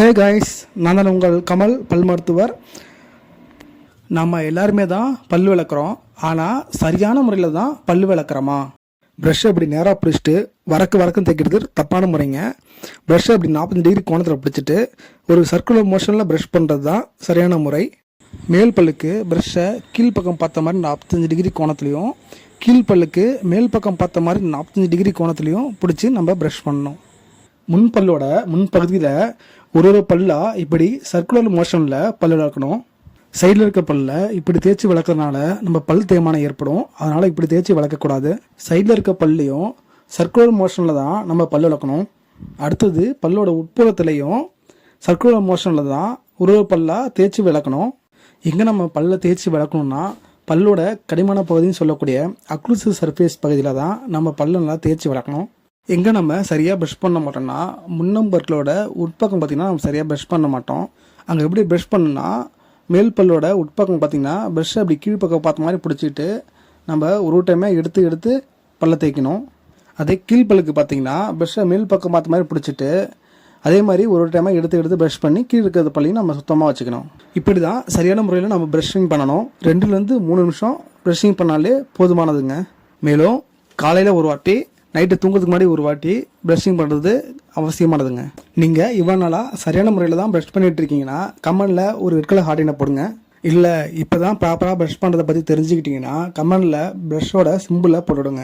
Hey guys நான் தான் உங்கள் கமல் பல் மருத்துவர் நம்ம எல்லாருமே தான் பல் விளக்குறோம். ஆனால் சரியான முறையில் தான் பல் விளக்குறோமா? ப்ரஷ் அப்படி நேராக பிடிச்சிட்டு வரக்கு வரக்கும் தைக்கிறது தப்பான முறைங்க. ப்ரஷ்ஷை அப்படி நாற்பது டிகிரி கோணத்தில் பிடிச்சிட்டு ஒரு சர்க்குலர் மோஷனில் ப்ரஷ் பண்ணுறது தான் சரியான முறை. மேல் பல்லுக்கு ப்ரஷ்ஷை கீழ்ப்பக்கம் பார்த்த மாதிரி நாற்பத்தஞ்சு டிகிரி கோணத்துலையும் கீழ்ப்பல்லுக்கு மேல் பக்கம் பார்த்த மாதிரி நாற்பத்தஞ்சு டிகிரி கோணத்துலையும் பிடிச்சி நம்ம ப்ரஷ் பண்ணணும். முன்பல்லோட முன்பகுதியில் ஒரு ஒரு பல்லாக இப்படி சர்க்குலர் மோஷனில் பல் விளக்கணும் சைடில் இருக்க பல்ல இப்படி தேய்ச்சி வளர்க்குறதுனால நம்ம பல் தேய்மானம் ஏற்படும். அதனால் இப்படி தேய்ச்சி வளர்க்கக்கூடாது சைடில் இருக்க பல்லையும் சர்க்குலர் மோஷனில் தான் நம்ம பல் விளக்கணும். அடுத்தது பல்லோட உட்புறத்துலேயும் சர்க்குலர் மோஷனில் தான் ஒரு ஒரு பல்லாக தேய்ச்சி விளக்கணும். எங்கே நம்ம பல்ல தேய்ச்சி விளக்கணும்னா பல்லோட கடிமான பகுதின்னு சொல்லக்கூடிய அக்ளூசிவ் சர்ஃபேஸ் பகுதியில் தான் நம்ம பல்ல நல்லா தேய்ச்சி விளக்கணும். எங்கே நம்ம சரியாக ப்ரஷ் பண்ண மாட்டோம்னா முன்னம்பற்களோட உட்பக்கம் பார்த்திங்கன்னா நம்ம சரியாக ப்ரஷ் பண்ண மாட்டோம். அங்கே எப்படி ப்ரஷ் பண்ணுனா மேல் பல்லோட உட்பக்கம் பார்த்திங்கன்னா ப்ரஷ் அப்படி கீழ்ப்பக்கம் பார்த்த மாதிரி பிடிச்சிட்டு நம்ம ஒரு டைமே எடுத்து எடுத்து பல்ல தேய்க்கணும். அதே கீழ்ப்பல்லுக்கு பார்த்தீங்கன்னா ப்ரஷ்ஷை மேல் பக்கம் பார்த்த மாதிரி பிடிச்சிட்டு அதே மாதிரி ஒரு ஒரு டைமாக எடுத்து எடுத்து ப்ரஷ் பண்ணி கீழே இருக்கிற பள்ளியும் நம்ம சுத்தமாக வச்சுக்கணும். இப்படி தான் சரியான முறையில் நம்ம ப்ரஷிங் பண்ணணும். ரெண்டுலேருந்து மூணு நிமிஷம் ப்ரஷிங் பண்ணாலே போதுமானதுங்க. மேலும் காலையில் ஒரு வாட்டி நைட்டு தூங்குறதுக்கு முன்னாடி ஒரு வாட்டி ப்ரஷிங் பண்ணுறது அவசியமானதுங்க. நீங்கள் இவ்வளோ நாளாக சரியான முறையில் தான் ப்ரஷ் பண்ணிட்டு இருக்கீங்கன்னா கமெண்டில் ஒரு ரெட் ஹார்டினை போடுங்க. இல்லை இப்போ தான் ப்ராப்பராக ப்ரஷ் பண்ணுறதை பற்றி தெரிஞ்சுக்கிட்டிங்கன்னா கமெண்டில் ப்ரஷ்ஷோட சிம்பிளை போட்டுவிடுங்க